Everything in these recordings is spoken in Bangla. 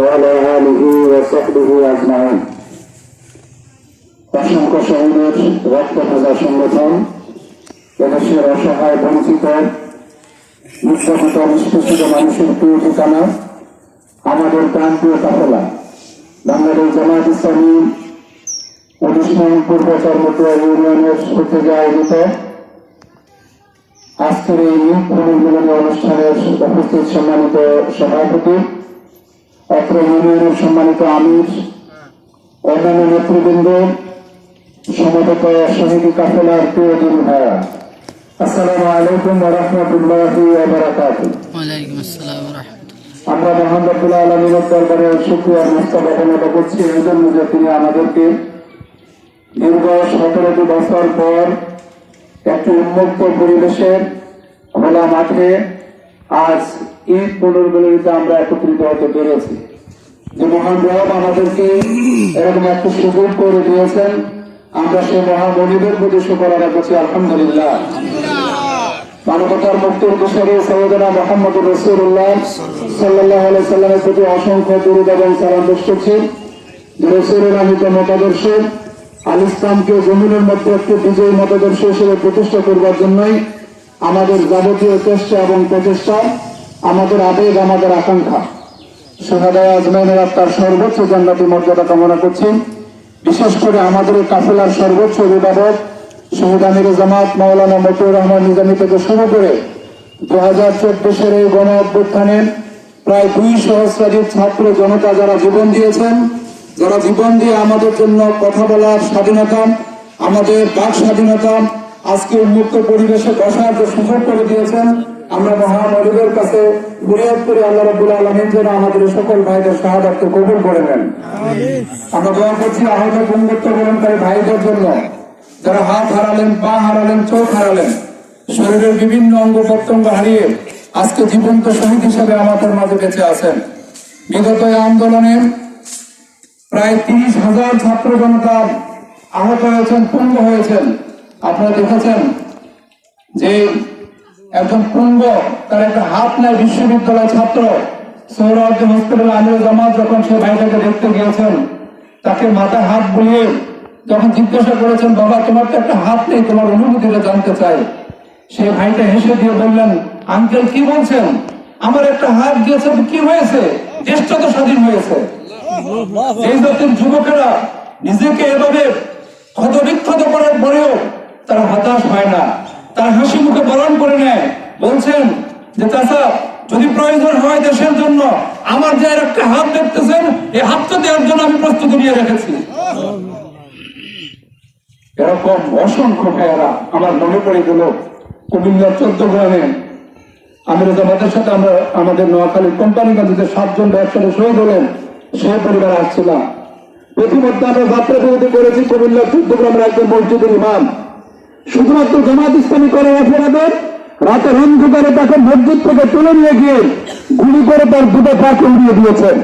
وعلى آله وصحبه أجمعين অসংখ্য শহীদের রক্ত ভাজা সংগঠন এদেশের অসহায় বঞ্চিত নিষ্কাশিত নিষ্পেষিত মানুষের প্রিয় ঠিকানা আমাদের প্রান্তীয় কাফেলা বাংলাদেশ জামাত ইসলামী অনুষ্ঠান পূর্ব কর্মটোয়া ইউনিয়নের থেকে আয়োজিত আজকের এই নিয়োগ পুনর্মিলনী অনুষ্ঠানের উপস্থিত সম্মানিত সভাপতি অত্র ইউনিয়নের সম্মানিত আমির অন্যান্য নেতৃবৃন্দ সমবেত শহীদি কাফেলার প্রিয় দিন ভাইয়া আসসালামু আলাইকুম রহমতুল্লাহি আমরা মহান রব্বুল আলমীর দরবারে শুক্রিয়া মুস্তাবাদনতা করছি। এই জন্য যে তিনি আমাদেরকে দীর্ঘ সতেরোটি বছর পর একটি উন্মুক্ত পরিবেশে খোলা মাঠে আজ ঈদ পুনর্মিলনীতে আমরা একত্রিত হতে পেরেছি। যে মহান রব আমাদেরকে এরকম সুযোগ করে দিয়েছেন, আমরা শুকর করছি, আলহামদুলিল্লাহ। মানবতার মুক্তির কিশোরী সৈয়দনা মোহাম্মদ রসুল্লাহ সাল্লাহ সাল্লামের প্রতি অসংখ্য দুরুদ এবং সালাম পেশ করছি। রসুলের মতাদর্শ আল ইসলামকে জমিনের মধ্যে একটি বিজয়ী মতাদর্শ হিসেবে প্রতিষ্ঠা করবার জন্যই আমাদের যাবতীয় চেষ্টা এবং প্রচেষ্টা আমাদের আবেগ, আমাদের আকাঙ্ক্ষা। সোহাদায় আজমাইনের আত্মার সর্বোচ্চ জান্নাতি মর্যাদা কামনা করছি। বিশেষ করে আমাদের কাফেলার সর্বোচ্চ অভিভাবক, শহীদ আমির জামাত, মাওলানা মতিউর রহমান নিজামী থেকে শুরু করে দু হাজার সালে এই গণ অভ্যুত্থানে প্রায় দুই সহস্রাধিক ছাত্র জনতা যারা জীবন দিয়েছেন, যারা জীবন দিয়ে আমাদের জন্য কথা বলার স্বাধীনতা, আমাদের বাক স্বাধীনতা, আজকে উন্মুক্ত পরিবেশে বসার যে সুযোগ করে দিয়েছেন আমরা মহানবীদের কাছে বুনিয়াদ করে আল্লাহ রবুল আলমিন যেন আমাদের সকল ভাইদের শাহাদাতকে কবুল করে নেন। আমরা দোয়া করছি আহত বন্ধুত্ব গ্রহণকারী ভাইদের জন্য। যারা হাত হারালেন পা হারালেন চোখ হারালেন শরীরের বিভিন্ন অঙ্গ প্রত্যঙ্গ হারিয়ে আজকে জীবন্ত শহীদ হিসেবে আমাদের মাঝে বেঁচে আছেন। বিগত এই আন্দোলনে প্রায় তিরিশ হাজার ছাত্র জনতা আহত হয়েছেন পঙ্গ হয়েছেন। আপনারা দেখেছেন যে একজন পঙ্গ তার একটা হাত নাই বিশ্ববিদ্যালয় ছাত্র। আমির জামাত যখন সে ভাইটাকে দেখতে গিয়েছেন, তাকে মাথায় হাত বুলিয়ে যখন জিজ্ঞাসা করেছেন, বাবা, তোমার তো একটা হাত নেই, তোমার অনুভূতিটা জানতে চাই। সেই ভাইটা হেসে দিয়ে বললেন, আঙ্কেল, কি বলছেন? আমার একটা হাত গিয়েছে, কি হয়েছে? দেশটা তো স্বাধীন হয়েছে। এই জাতির যুবকেরা নিজেকে এভাবে ক্ষত বিক্ষত করার পরেও তারা হতাশ হয় না। তার হাসি মুখে বরণ করে নেয়। বলছেন যে চাষা যদি প্রয়োজন হয় দেশের জন্য, আমার যে একটা হাত দেখতেছেন, এই হাতটা দেওয়ার জন্য আমি প্রস্তুতি নিয়ে রেখেছি। এরকম অসংখ্য ভাইয়েরা আমার মনে পড়ে গেল কুমিল্লার চোদ্দ গ্রামে আমির জামাতের সাথে আমরা, আমাদের নোয়াখালী কোম্পানিগঞ্জে সাতজন ব্যবসায়ী শহীদ হলেন সে পরিবার আসছিলাম। প্রতিমধ্যে আমরা যাত্রা করেছি কুমিল্লার চোদ্দ গ্রামের একজন মসজিদের ইমাম। শুধুমাত্র জামাত ইসলামী করে অপরাধে রাতের অন্ধকারে তাকে মসজিদ থেকে তুলে নিয়ে গিয়ে গুলি করে তার দুটো পাকে উড়িয়ে দিয়েছেন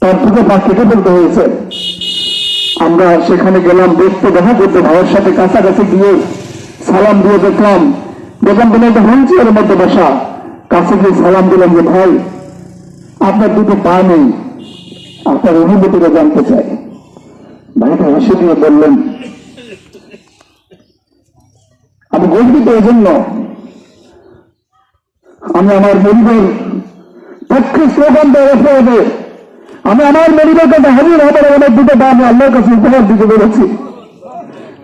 তার দুটো পা কেটে ফেলতে হয়েছে। আমরা সেখানে গেলাম দেখতে দেখা করতে ভাইয়ের সাথে কাছাকাছি গিয়ে সালাম দিয়ে দেখলাম দেখলাম তুমি একটা হুইল চেয়ারের মধ্যে বসা। কাছে গিয়ে সালাম দিলাম যে, ভাই, আপনার দুটো পা নেই। আপনার অনুভূতিটা জানতে চাই। ভাইটা হেসে দিয়ে বললেন আমি গর্বিত এই জন্য আমি আমার মরিবের পক্ষে স্লোগান দেওয়া হবে আমি আমার মরিবের কাছে হাজির হবার আমার দুটো পা আমি আল্লাহর কাছে উপহার দিতে পেরেছি।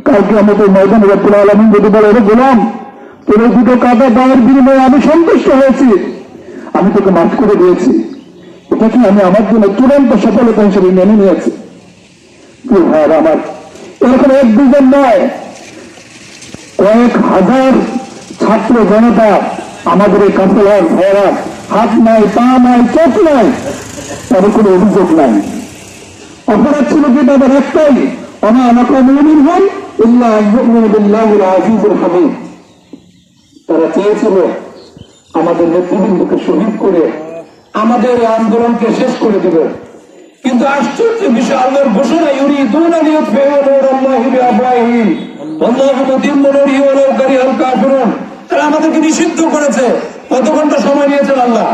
কালকে আমাদের ময়দান রব্বুল আলমিন যদি বলে রে গোলাম, তোর দুটো কাদা পায়ের বিনিময়ে আমি সন্তুষ্ট হয়েছি। আমি তোকে মাফ করে দিয়েছি। এটাকে আমি আমার জন্য চূড়ান্ত সফলতা হিসেবে মেনে নিয়েছি। প্রিয় ভাইয়েরা আমার, এরকম এক দুজন নয় কয়েক হাজার ছাত্র জনতা আমাদের এই কাফেলার ভাইয়েরা হাত নাই, পা নাই, চোখ নাই, তাদের কোনো অভিযোগ নাই। অপরাধ ছিল কি তাদের একটাই? অমা আমাকে মুমিন হন তারা চেয়েছিল আমাদের নেতৃবৃন্দকে শহীদ করে আমাদের আন্দোলনকে শেষ করে দেবে। কিন্তু আশ্চর্য বিষয়, আল্লাহর ঘোষণা ইউরি দুন আলিয়ত ফেওয়ানোর আল্লাহি বিআফওয়াহিম আমাদেরকে নিষিদ্ধ করেছে। কত ঘণ্টা সময় নিয়েছেন আল্লাহ?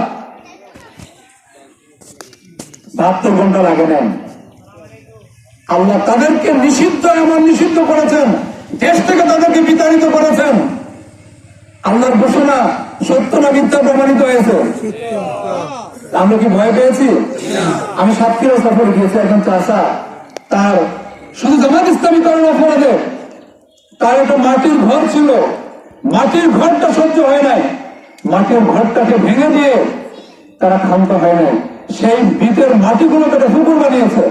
বাহাত্তর ঘণ্টা লাগে নেন। আল্লাহ তাদেরকে নিষিদ্ধ, এমন নিষিদ্ধ করেছেন, দেশ থেকে তাদেরকে বিতাড়িত করেছেন। আল্লাহর ঘোষণা সত্য না মিথ্যা প্রমাণিত হয়েছে? আমরা কি ভয় পেয়েছি? আমি সাতক্ষীরা সফর গিয়েছি, একজন চাষা তার শুধু জামাত ইসলামী অপরাধে তার একটা মাটির ঘর ছিল। মাটির ঘরটা সহ্য হয় নাই। মাটির ঘরটাকে ভেঙে দিয়ে তারা ক্ষান্ত হয় নাই। সেই বিটের মাটিগুলো তারা পুকুর বানিয়েছে।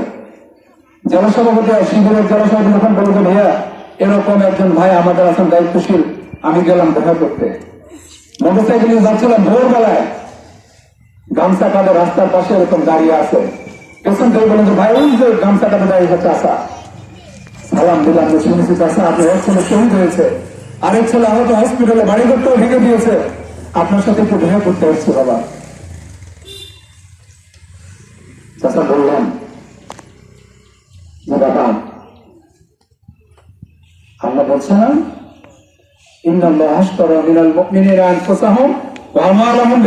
জেলা সভাপতি শিবিরের জেলা সভাপতি যখন বলতো ভাইয়া, এরকম একজন ভাই আমাদের আছেন, দায়িত্বশীল, আমি গেলাম দেখা করতে। মোটরসাইকেল নিয়ে যাচ্ছিলাম ভোরবেলায়। গামছা কাঁধে রাস্তার পাশে এরকম দাঁড়িয়ে আছে। পেছন থেকে বলেন যে, ভাই, ওই যে গামছা কাঁধে দাঁড়িয়ে আছে চাষা আলহামদুলিল্লাহ, আমরা শুনেছি শহীদ হয়েছে। আরেক ছেলে আহত হসপিটালে বাড়ি করতেও ভেঙে দিয়েছে। আপনার সাথে একটু দেখা করতে বাবা। চাষা বললাম বলছিলাম ইন্নাল্লাহ হাসতারা মিনাল মুমিনিনা আনফুসাহুম, ওয়া আমালাহুম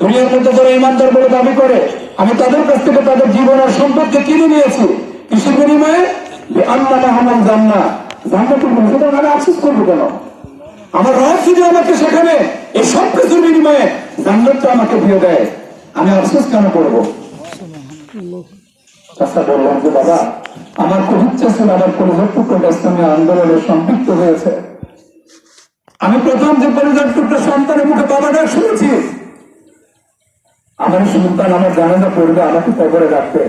দুনিয়ার মধ্যে যারা ইমানদার বলে দাবি করে, আমি তাদের কাছ থেকে তাদের জীবন আর সম্পদকে কিনে নিয়েছি। কিসের বিনিময়ে আমি আফসোস করব কেন? আমার যদি আমাকে এই সব কিছুর বিনিময়ে আমাকে দিয়ে দেয়। আমি আফসোস কেন করব? চাষা বললাম যে বাবা, আমার খুব ইচ্ছা ছিল, আমার আন্দোলনে সম্পৃক্ত হয়েছে। আমি প্রথম যে পরিবার টুকরো সন্তানের মুখে বাবা ডাক শুনেছি। আমার সন্তান আমার জানাজা পড়বে, আমাকে কবরে রাখবে।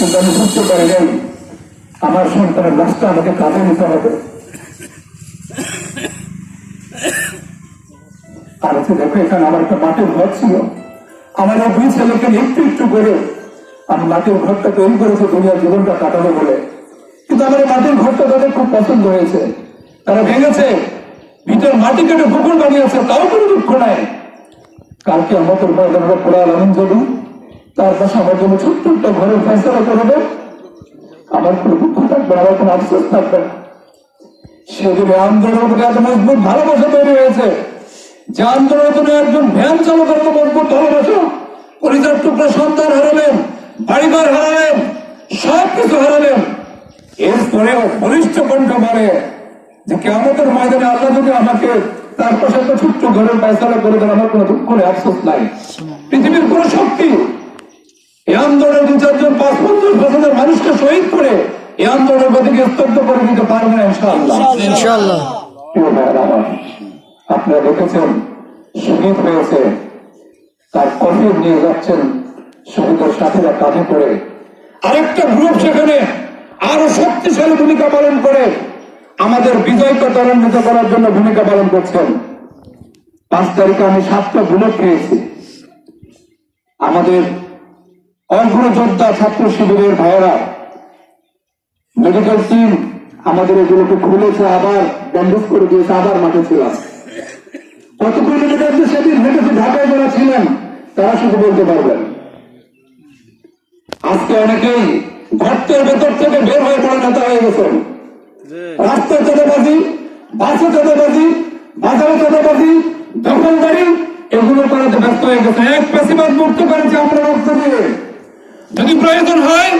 কিন্তু আমি বুঝতে পারি নাই আমার সন্তানের লাশটা আমাকে কাঁধে নিতে হবে। আর হচ্ছে দেখো, এখানে আমার একটা মাটির ঘর ছিল। আমার এই দুই ছেলেকে একটু একটু করে আমি মাটির ঘরটা তৈরি করেছি, দুনিয়ার জীবনটা কাটাবো বলে। কিন্তু আমার এই মাটির ঘরটা তাদের খুব পছন্দ হয়েছে। তারা ভেঙেছে, ভিতর মাটি কেটে পুকুর বানিয়েছে, তাও কোনো দুঃখ নাই। কালকে আমাদের ময়দানের কোরআন আমিন যদি তার পাশে আমার জন্য ছোট্ট একটা ঘরের ফেসলা করবে আমার কোনো দুঃখ থাকবে আমার কোনো আফসোস থাকবে না। সেদিন আন্দোলনের এত মজবুত ভালোবাসা তৈরি হয়েছে যে আন্দোলনের জন্য একজন ভ্যান চালকের এত মজবুত ভালোবাসা পরিবার টুকরো সন্তান হারালেন বাড়িঘর হারালেন সব কিছু এরপরেও বলিষ্ঠ কণ্ঠ মারে যে কেমতের ময়দানে আল্লাহ যদি আমাকে তার পাশে একটা ছোট্ট ঘরের পায়সালা করে দেন, আমার কোনো দুঃখ নেই, আফসোস নাই। পৃথিবীর কোন শক্তি এই আন্দোলনের দু চারজন পাঁচ পঞ্চাশ বছরের মানুষকে শহীদ করে এই আন্দোলনের গতিকে স্তব্ধ করে দিতে পারবে না ইনশাআল্লাহ। আপনারা দেখেছেন শহীদ হয়েছে তার কফির নিয়ে যাচ্ছেন শহীদের সাথীরা কাঁধে করে। আরেকটা গ্রুপ সেখানে আরও শক্তিশালী ভূমিকা পালন করে আমাদের বিজয়কে ত্বরান্বিত করার জন্য ভূমিকা পালন করছেন। পাঁচ তারিখে আমি সাতটা বুলেট পেয়েছি আমাদের অগ্রযোদ্ধা ছাত্র শিবিরের ভাইয়েরা মেডিকেল টিম আমাদের এগুলোকে খুলেছে আবার ব্যান্ডেজ করে দিয়েছে, আবার মাঠে ছিলাম কত কিলোমিটার যে সেদিন হেঁটেছে, ঢাকায় যারা ছিলেন, তারা শুধু বলতে পারবেন। আজকে অনেকেই গর্তের ভেতর থেকে বের হয়ে পড়ে নেতা হয়ে গেছেন। রাস্তায় চাঁদাবাজি, বাসে চাঁদাবাজি, বাজারে চাঁদাবাজি, দখলদারি, এগুলো করাতে ব্যস্ত হয়ে গেছে এক পেশিবাদ মুক্ত করেছে আমরা রক্ত দিয়ে। যদি প্রয়োজন হয়,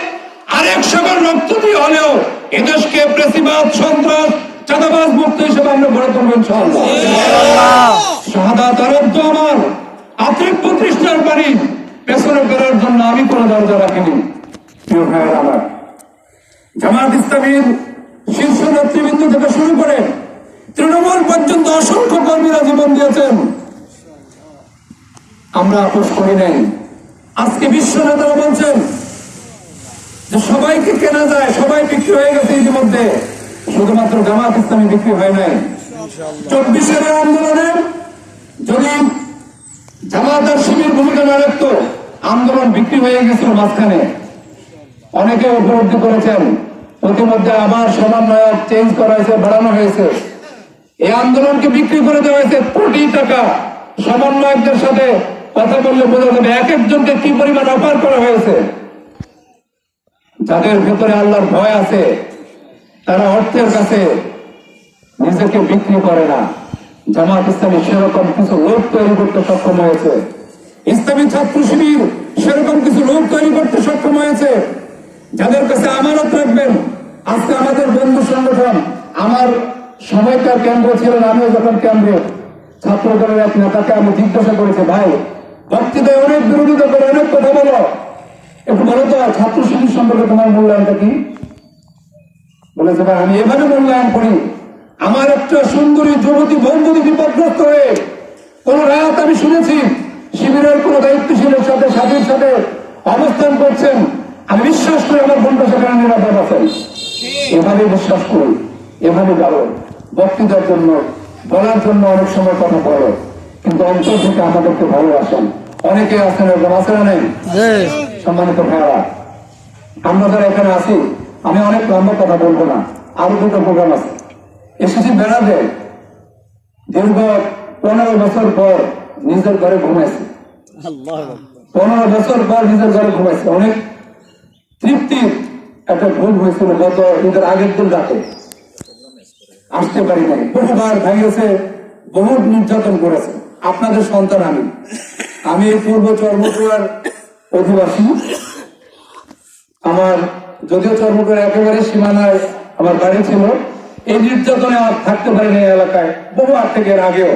আরেক সকল রক্ত দিয়ে হলেও এদেশকে প্রেসিবাদ, সন্ত্রাস, চাঁদাবাজ মুক্ত হিসেবে আমরা গড়ে তুলব শাহাদাত আরব্য আমার। আত্রিক প্রতিষ্ঠার পারি পেছনে বেরোর জন্য আমি কোনো দরজা রাখিনি। প্রিয় ভাইয়ের আমার, জামাত ইসলামীর শীর্ষ নেতৃবৃন্দ থেকে শুরু করে তৃণমূল পর্যন্ত অসংখ্য কর্মীরা জীবন দিয়েছেন। আমরা আপোষ করি নাই। আজকে বিশ্ব নেতারা বলছেন যে সবাইকে কেনা যায়, সবাই বিক্রি হয়ে গেছে ইতিমধ্যে। শুধুমাত্র জামাত ইসলামী বিক্রি হয় নাই। চব্বিশের আন্দোলনে যদি জামাত আর শিবির ভূমিকা না রাখতো আন্দোলন বিক্রি হয়ে গেছিল মাঝখানে। অনেকে উপলব্ধি করেছেন প্রতিমধ্যে আবার সমন্বয়ক চেঞ্জ করা হয়েছে, বাড়ানো হয়েছে। এই আন্দোলনকে বিক্রি করে দেওয়া হয়েছে কোটি টাকা। সমন্বয়কদের সাথে কথা বললে বোঝা যাবে, এক একজনকে কি পরিমাণ অপার করা হয়েছে? যাদের ভেতরে আল্লাহর ভয় আছে, তারা অর্থের কাছে নিজেকে বিক্রি করে না। জামাত ইসলামী সেরকম কিছু লোক তৈরি করতে সক্ষম হয়েছে। ইসলামী ছাত্র শিবির সেরকম কিছু লোক তৈরি করতে সক্ষম হয়েছে। যাদের কাছে আমানত রাখবেন, আজকে আমাদের বন্ধু সংগঠন, আমার সময়কার কেন্দ্র ছিলেন আমিও যখন কেন্দ্রে ছাত্রদলের এক নেতাকে আমি জিজ্ঞাসা করেছি, ভাই বক্তৃতায় অনেক বিরোধিতা করে, অনেক কথা বলো। একটু বলো তো ছাত্র শিবির সম্পর্কে তোমার মূল্যায়নটা কি? বলেছে, ভাই, আমি এভাবে মূল্যায়ন করি। আমার একটা সুন্দরী যুবতী বোন যদি বিপদগ্রস্ত হয়ে কোন রাত আমি শুনেছি, শিবিরের কোন দায়িত্বশীলের সাথে, সাথীর সাথে অবস্থান করছেন, আমি বিশ্বাস করি আমার বোনটা সেখানে নিরাপদ আছেন এভাবে বিশ্বাস করি এভাবে যাব বক্তৃতার জন্য, বলার জন্য অনেক সময় কথা বলো, কিন্তু অন্তর থেকে আমাদেরকে ভালোবাসেন। অনেকে আছেন এরকম আছে না নেই। জি। সম্মানিত ভাইয়ারা আমরা যারা এখানে আছি আমি অনেক লম্বা কথা বলব না। আরও দুটো প্রোগ্রাম আছে। এসেছি বেড়াতে। দীর্ঘ পনেরো বছর পর নিজের ঘরে ঘুমাইছি। পনেরো বছর পর নিজের ঘরে ঘুমাইছি। অনেক তৃপ্তির একটা ভুল হয়েছিল গত ঈদের আগের দিন রাতে। আসতে পারি নাই বহুবার ভেঙেছে বহু নির্যাতন করেছে। আপনাদের সন্তান আমি। আমি পূর্ব চর্মপুরার অধিবাসী। আমার যদিও চর্মপুর একেবারে সীমানায় আমার বাড়ি ছিল, এই নির্যাতনে আমার থাকতে পারিনি এই এলাকায়, বহু আগ থেকে আগেও।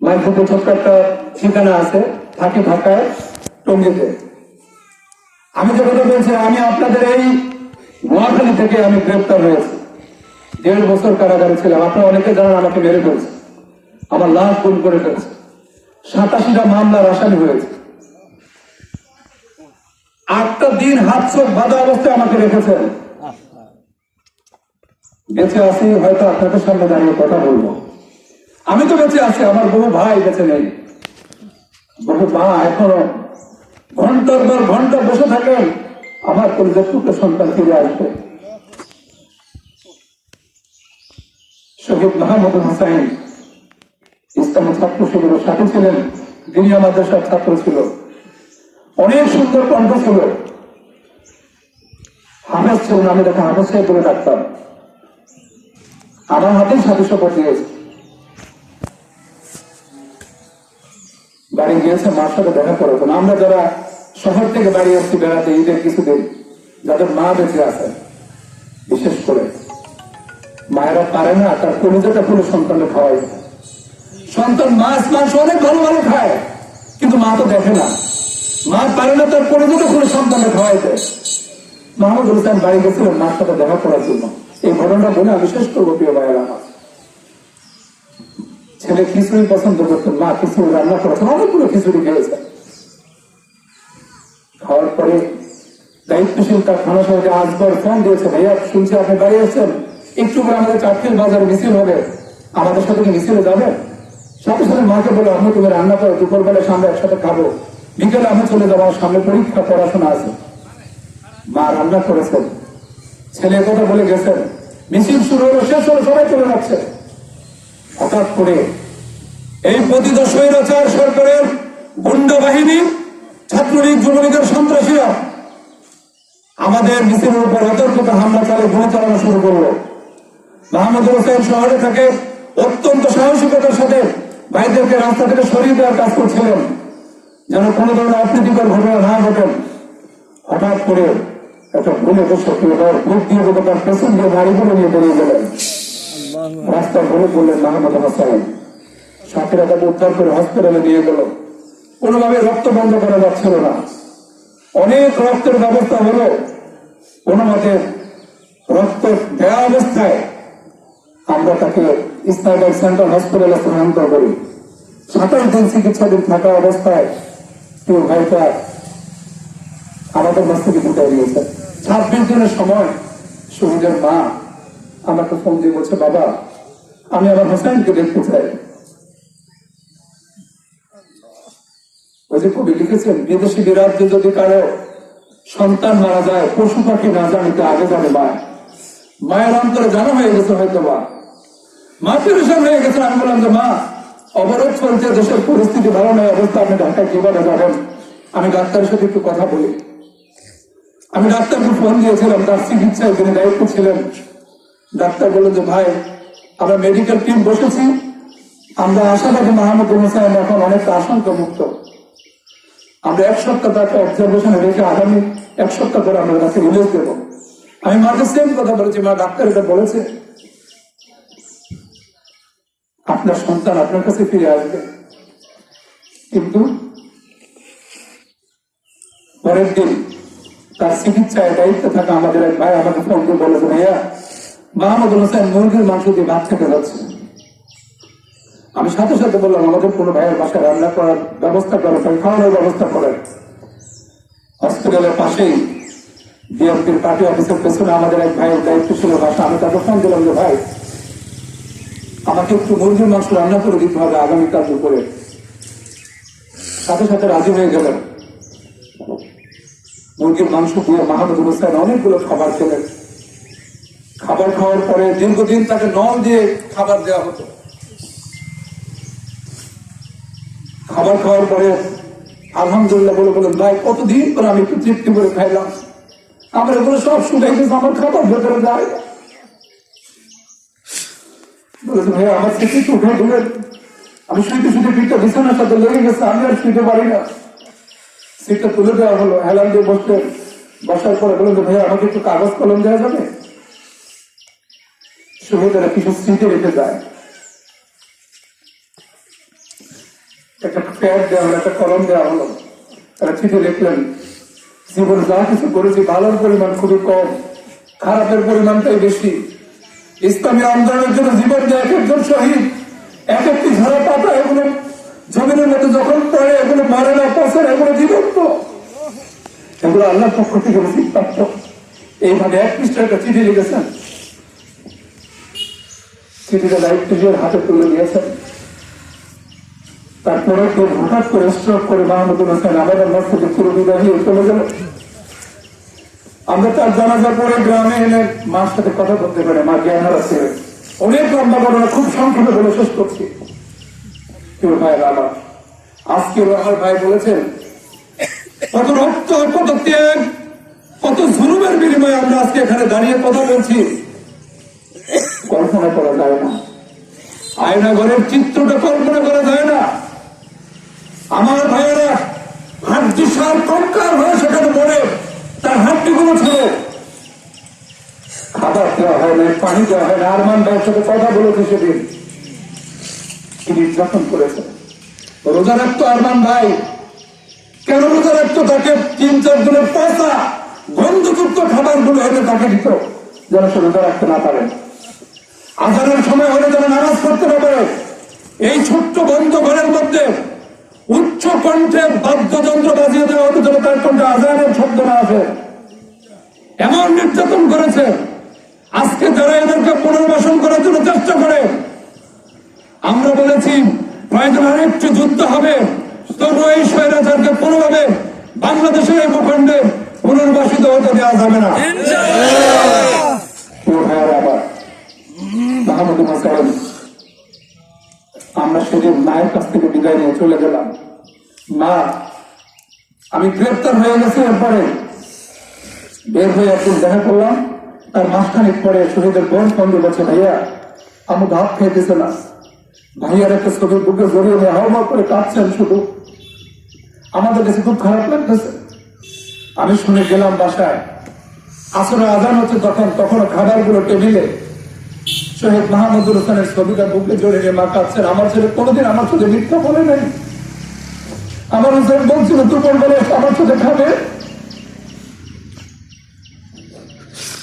মাইপুরে ছোট্ট একটা ঠিকানা আছে, থাকি ঢাকায়, টঙ্গিতে। আমি যে কথা বলছি আমি আপনাদের এই নোয়াখালী থেকে আমি গ্রেপ্তার হয়েছি। দেড় বছর কারাগারে ছিলাম, আপনারা অনেকে জানেন আমাকে মেরে ফেলছে। আমার লাশ গুম করে ফেলছে। সাতাশিটা মামলার আসামি হয়েছে। আটটা দিন হাত চোখ বাঁধা অবস্থায় আমাকে রেখেছেন। বেঁচে আছি, হয়তো আপনাদের সামনে দাঁড়িয়ে কথা বলব। আমি তো বেঁচে আছি, আমার বহু ভাই বেঁচে নেই। বহু মা এখনও ঘণ্টার পর ঘণ্টা বসে থাকেন। আমার পরিবার টুকরো সন্তান ফিরে আসবে। শহীদ মাহমুদ হোসাইন ইসলামী ছাত্র শিবিরের সাথে ছিলেন তিনি আমাদের সব ছাত্র ছিল। অনেক সুন্দর কণ্ঠ ছিল। হাফেজ ছিলেন আমি তাকে হাফেজ সাহেব বলে ডাকতাম আমার হাতেই সাথে শপথ দিয়েছে। বাড়ি গিয়েছে, মার সাথে দেখা করেছেন আমরা যারা শহর থেকে বাড়ি আসছি, বেড়াতে, ঈদের কিছুদিন, যাদের মা বেঁচে আছেন বিশেষ করে। মায়েরা পারে না, তার কলিজাটা পুরো সন্তানকে খাওয়াই। সন্তান মাছ, মাংস অনেক ভালো ভালো খায়, কিন্তু মা তো দেখে না। মা পারে না তার পুরো সন্তানকে খাওয়াই দেয় মাহমুদ হোসেন বাড়ি গেছিলেন মার সাথে দেখা করার জন্য। এই ঘটনাটা বলে আমি শেষ করব, প্রিয় ভাইয়েরা আমার। ছেলে খিচুড়ি পছন্দ করতেন মা খিচুড়ি রান্না করেছেন অনেকগুলো খিচুড়ি খেয়েছেন খাওয়ার পরে দায়িত্বশীল তার থানা সভাকে আসবার ফোন দিয়েছে, ভাইয়া, শুনছি আপনি বাড়ি আসছেন একটু করে আমাদের চারটির বাজারে মিছিল হবে। আমাদের সাথে মিছিলে যাবে সাথে সাথে মাকে বলে আমি তুমি রান্না করো দুপুর বেলা সামনে একসাথে খাব। বিকেলে আমি চলে যাব, আমার সামনে পরীক্ষা, পড়াশোনা আছে। মা রান্না করেছেন। ছেলে কথা বলে গেছেন, মিছিল শুরু হলো, শেষ হলো, সবাই চলে যাচ্ছে। হঠাৎ করে এই পতিত স্বৈরাচার সরকারের গুন্ডা বাহিনী, ছাত্রলীগ, যুবলীগের সন্ত্রাসীরা আমাদের মিছিলের উপর অতর্কিত হামলা চালিয়ে গুলি চালানো শুরু করল। মাহমুদ হোসেন শহরে থাকে অত্যন্ত সাহসিকতার সাথে ভাইদেরকে রাস্তা থেকে সরিয়ে দেওয়ার কাজ করছিলেন। যেন কোনো ধরনের অপ্রীতিকর ঘটনা না ঘটেন হঠাৎ করে একটা ভুলে বসে বুক দিয়ে বোধ তার পেছন দিয়ে গাড়ি করে নিয়ে বেরিয়ে গেলেন। রাস্তায় ভুলে বললেন মাহমুদ হোসেন। সাথীরা তাকে উদ্ধার করে হসপিটালে নিয়ে গেল। কোনোভাবে রক্ত বন্ধ করা যাচ্ছিল না। অনেক রক্তের ব্যবস্থা হলো। কোনো মতে রক্ত দেওয়া অবস্থায় আমরা তাকে ইসলামাবাদ সেন্ট্রাল হসপিটালে স্থানান্তর করি। সাতাশ দিন চিকিৎসাধীন থাকা অবস্থায় কেউ ভাইটা আমাদের কাছ থেকে বিদায় দিয়েছে ছাব্বিশ দিনের সময় শহীদের মা আমাকে ফোন দিয়ে বলছে, বাবা, আমি আমার হোসেনকে দেখতে চাই। ওই যে কবি লিখেছেন, বিদেশি বিরাজ্যে যদি কারও সন্তান মারা যায়, পশু পাখি না জানিতে আগে জানে মা। মায়ের অন্তরে জানা হয়ে গেছে হয়তো বা মা হয়ে গেছে আমি বললাম যে, মা, অবরোধ চলছে, দেশের পরিস্থিতি ভালো নয়, অবস্থা আপনি ঢাকায় কীভাবে যাবেন? আমি ডাক্তারের সাথে একটু কথা বলি। আমি ডাক্তারকে ফোন দিয়েছিলাম, তার চিকিৎসায় যিনি দায়িত্ব ছিলেন, ডাক্তার বললেন যে, ভাই, আমরা মেডিকেল টিম বসেছি, আমরা আশাবাদী মাহমুদ হোসেন এখন অনেকটা আশঙ্কা মুক্ত আমরা এক সপ্তাহ তাকে অবজারভেশনে রেখে আগামী এক সপ্তাহ পরে আমরা তাকে রিলিজ দেবো। আমি মাকে সেম কথা বলেছি, মা, ডাক্তার এটা বলেছে আপনার সন্তান আপনার কাছে ফিরে আসবে। কিন্তু পরের দিন তার চিকিৎসায় দায়িত্বে থাকা আমাদের এক ভাই আমাকে ফোন করে বলেছে, ভাইয়া মাহমুদুল হোসেন মুরগির মাংস দিয়ে ভাত খেতে যাচ্ছে। আমি সাথে সাথে বললাম, আমাদের কোনো ভাইয়ের বাসায় রান্না করার ব্যবস্থা করেন তাই খাওয়ানোর ব্যবস্থা করেন। হসপিটালের পাশেই বিএনপির পার্টি অফিসের পেছনে আমাদের এক ভাইয়ের দায়িত্ব ছিল, বাসা। আমি তাকে ফোন দিলাম যে, ভাই আমাকে একটু মুরগির মাংস রান্না করে দিতে হবে আগামীকাল দুপুরে। সাথে সাথে রাজি হয়ে গেলেন। মুরগির মাংস দিয়ে মাহমুদুল হোসেন অনেকগুলো খাবার খেলেন। খাবার খাওয়ার পরে দীর্ঘদিন তাকে নল দিয়ে খাবার দেওয়া হতো। খাবার খাওয়ার পরে আলহামদুলিল্লাহ বলে বলেন ভাই, কতদিন পরে আমি একটু তৃপ্তি করে খাইলাম। আমার এগুলো সব গেছে আমার খাবার ভেতরে যায় ভাই, আমার একটু উঠে দিলেন আমি শুইতে শুইতে পিঠটা বিছানার সাথে লেগে গেছে, আমি আর শুইতে পারি না। সিটটা তুলে দেওয়া হলো, হেলান দিয়ে বসতে বসার পরে বললেন যে ভাই, আমাকে একটু কাগজ কলম দেওয়া যাবে? শহীদেরা কিছু স্মৃতি রেখে যায়। একটা প্যাড দেওয়া হলো, একটা কলম দেওয়া হলো। তারা চিঠি লিখলেন, জীবন যা কিছু করেছি, ভালোর পরিমাণ খুবই কম, খারাপের পরিমাণটাই বেশি। ইসলামী আন্দোলনের জন্য জীবন দেয় এক একজন শহীদ, এক একটি ঝরা পাতা, এগুলো জমিনের মধ্যে যখন পড়ে, এগুলো মারে না, পচে এগুলো জীবন্ত। এগুলো আল্লাহর পক্ষ থেকে উচিত প্রাপ্ত। এইভাবে এক পৃষ্ঠা একটা চিঠি লিখেছেন। চিঠিটা দায়িত্বের হাতে তুলে দিয়েছেন তারপরে কেউ হঠাৎ করে স্ট্রোক করে মাহমুদুল হোসেন আমাদের মসজিদে পুরো বিদায় চলে গেল। আমরা তার জানাজার পরে গ্রামে এনে মার সাথে কথা বলতে পারে মা জ্ঞান হারাচ্ছে অনেক লম্বা ঘটনা, খুব সংক্ষেপে বলে শেষ করছি। কেউ ভাই আমার? আজকে আমার ভাই বলেছেন, কত রক্ত, কত ত্যাগ, কত জুলুমের বিনিময়ে আমরা আজকে এখানে দাঁড়িয়ে কথা বলছি। কল্পনা করা যায় না। আয়না ঘরের চিত্রটা কল্পনা করা যায় না। আমার ভাইয়েরা হয়ে সেখানে মরে তার ছিল খাবার দেওয়া হয় না, পানি দেওয়া হয় না আরমান ভাইয়ের সাথে কথা বলেছে সেদিন। তিনি নির্যাতন করেছেন রোজা রাখতো আরমান ভাই। কেন রোজা রাখতো তাকে? তিন, চার দিনের পয়সা, গন্ধযুক্ত খাবারগুলো এনে তাকে দিত, যেন সে রোজা রাখতে না পারেন আজানের সময় হলে যেন নামাজ পড়তে না পারে। এই ছোট্ট বন্ধ ঘরের মধ্যে উচ্চ কণ্ঠে বাদ্যযন্ত্র বাজিয়ে দেওয়া হতো যেন তার কণ্ঠে আজানের শব্দ না আসে। এমন নির্যাতন করেছে। আজকে যারা এদেরকে পুনর্বাসন করার জন্য চেষ্টা করে আমরা বলেছি প্রয়োজন আরেকটু যুদ্ধ হবে। তবু এই স্বৈরাচারকে কোনোভাবে বাংলাদেশের এই ভূখণ্ডে পুনর্বাসিত হতে দেওয়া যাবে না। আমরা সেদিন মায়ের কাছ থেকে বিদায় নিয়ে চলে গেলাম। মা আমি গ্রেপ্তার হয়ে গেছি এরপরে। বের হয়ে একদিন দেখা করলাম, তার মাসখানিক পরে শহীদের বোন দিয়ে বলছে, ভাইয়া, আমি ভাত খেয়েছে না। ভাইয়ার একটা ছবির বুকে জড়িয়ে নিয়ে হাওয়া করে কাঁদছেন শুধু। আমাদের কাছে খুব খারাপ লাগতেছে। আমি শুনে গেলাম বাসায়। আসলে আজান হচ্ছে তখন তখন খাবারগুলো টেবিলে। শহীদ মাহমুদুল হোসেনের ছবিটা বুকে জড়িয়ে মা কাঁদছেন। আমার ছেলে কোনোদিন আমার সাথে মিথ্যা বলে নাই। আমার হোসেন বলছিল দুপুর বলে আমার সাথে খাবে?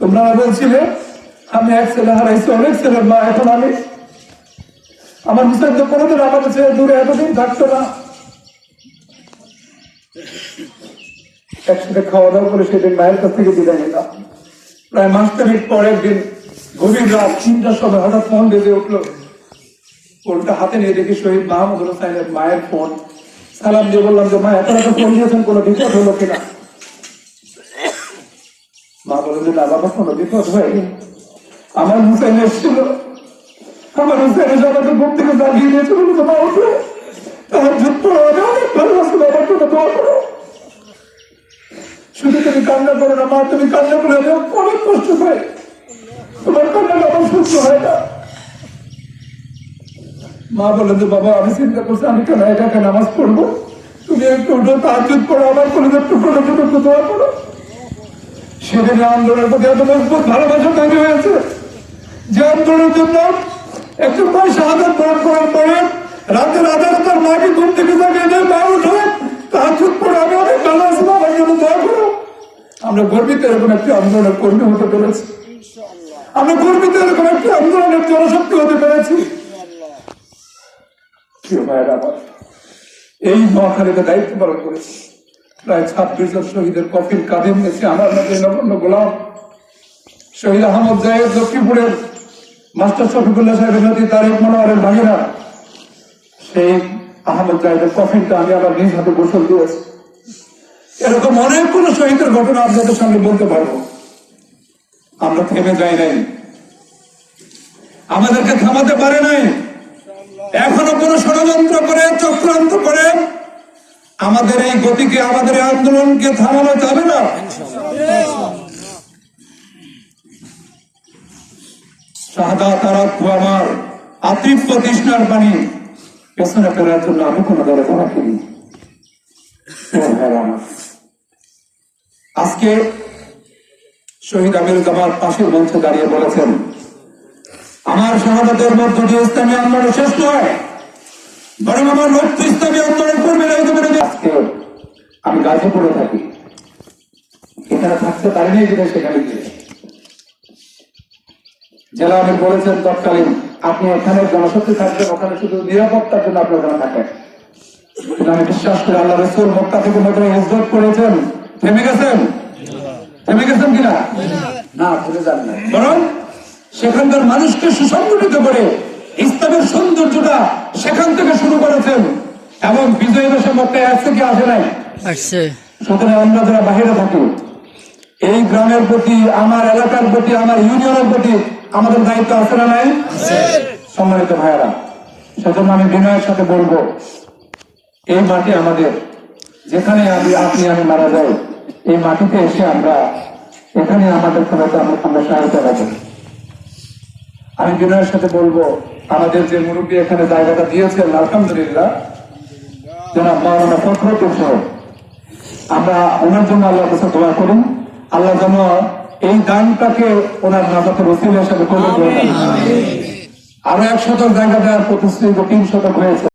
তোমরা আমার বলছিলে, আমি এক ছেলে হারাইছি, অনেক ছেলের মা এখন আমি। আমার হিসাব তো কোনোদিন আমাদের ছেলে দূরে এতদিন থাকতো না। একসাথে খাওয়া দাওয়া করে সেদিন মায়ের কাছ থেকে বিদায় নিলাম। প্রায় মাস খানিক পর একদিন গভীর রাত তিনটার সময় হঠাৎ ফোন বেজে উঠল। ফোনটা হাতে নিয়ে দেখি শহীদ মাহমুদ হোসেনের মায়ের ফোন। সালাম দিয়ে বললাম যে, মা, এত ফোন দিয়েছেন, কোনো বিপদ হলো কিনা? মা বলেন না বাবা কোনো বিপদ হয়নি। আমার হুসাইন এসেছিল আমার হুসাইনের আমাকে ঘুম থেকে জাগিয়ে দিয়েছে বলে তো মা উঠে তার যুদ্ধ অনেক ভালোবাসি বাবার জন্য দোয়া করো শুধু তুমি কান্না করো না, মা, তুমি কান্না করে আমি অনেক কষ্ট পাই তোমার কান্না আমার সহ্য হয় না। মা বলে যে, বাবা, আমি চিন্তা করছি, আমি কেন এটাকে নামাজ পড়ব? তুমি একটু উঠো তাহাজুদ করো আমার কোনো একটু কোনো একটু দোয়া করো। সেদিনে আন্দোলনের প্রতি এত মজবুত ভালোবাসা তৈরি হয়েছে যে আন্দোলনের জন্য একটু পয়সা প্রদান করার পরে রাতের আধারে তার মাকে ঘুম থেকে দেয় মা তাহাজুদ করো আমি অনেক ভালো জন্য দোয়া করো। আমরা গর্বিত এরকম একটি আন্দোলনের কর্মী হতে পেরেছি। আমরা গর্বিত এরকম একটি আন্দোলনের জনশক্তি হতে পেরেছি। এই নোয়াখালীতে দায়িত্ব পালন করেছি। প্রায় ছাব্বিশ জন শহীদের কফিল কাঁধে নিয়েছে আমার মধ্যে নগণ্য গোলাম। শহীদ আহমদ জাহেদ লক্ষ্মীপুরের মাস্টার শফিকুল্লাহ সাহেবের নদী তারেক মনোয়ারের ভাগিনা। সেই আহমদ জাহেদের কফিনটা আমি আমার নিজ হাতে গোসল দিয়েছি। এরকম অনেকগুলো শহীদের ঘটনা আপনাদের সামনে বলতে পারব। আমরা থেমে যাই নাই। আমাদেরকে থামাতে পারে নাই। এখনও কোন ষড়যন্ত্র করে, চক্রান্ত করে আমাদের এই গতিকে, আমাদের আন্দোলনকে থামানো যাবে না। তারা পানি পেছনে আমি কোনো দলে ফিরি আজকে শহীদ আমির জামার পাশের মঞ্চে দাঁড়িয়ে বলেছেন, আমার শাহাদাতের মধ্য দিয়ে ইসলামী আন্দোলন শেষ নয়। বরং আমার লক্ষ্য ইসলামী আন্দোলন করবে করে আজকে আমি গাজীপুরে থাকি। এখানে থাকতে পারিনি যেটা সেখানে গিয়ে। জেলা আমি বলেছেন তৎকালীন আপনি এখানে জনশক্তি থাকবেন ওখানে শুধু নিরাপত্তার জন্য আপনি ওখানে থাকেন। আমি বিশ্বাস করি আল্লাহ রসুল মক্কা থেকে ইজত করেছেন। থেমে গেছেন? থেমে গেছেন কিনা? না। ভুলে যান না বরং সেখানকার মানুষকে সুসংগঠিত করে ইসলামের সৌন্দর্যটা সেখান থেকে শুরু করেছেন। এবং বিজয় দেশে মক্কায় এক থেকে আসে নাই। সুতরাং আমরা যারা বাহিরে থাকি এই গ্রামের প্রতি আমার এলাকার প্রতি আমার ইউনিয়নের প্রতি আমাদের দায়িত্ব আছে না নাই? সম্মানিত ভাইয়েরা সেজন্য আমি বিনয়ের সাথে বলব এই মাটি আমাদের। যেখানে আমি আপনি আমি মারা যাই এই মাটিতে এসে আমরা এখানে আমাদের আমরা আমরা সহায়তা পাবো আমি বিনয়ের সাথে বলব আমাদের যে মুরব্বী এখানে জায়গাটা দিয়েছেন আলহামদুলিল্লাহ। জনাব মাওলানা ফখরুদ্দিন সাহেব আমরা ওনার জন্য আল্লাহর কাছে দোয়া করি আল্লাহ যেন এই দানটাকে ওনার নাজাতের ওসিল হিসাবে করে নেন। আরও এক শতক জায়গা দেওয়ার প্রতিশ্রুতি তিন শতক হয়েছে।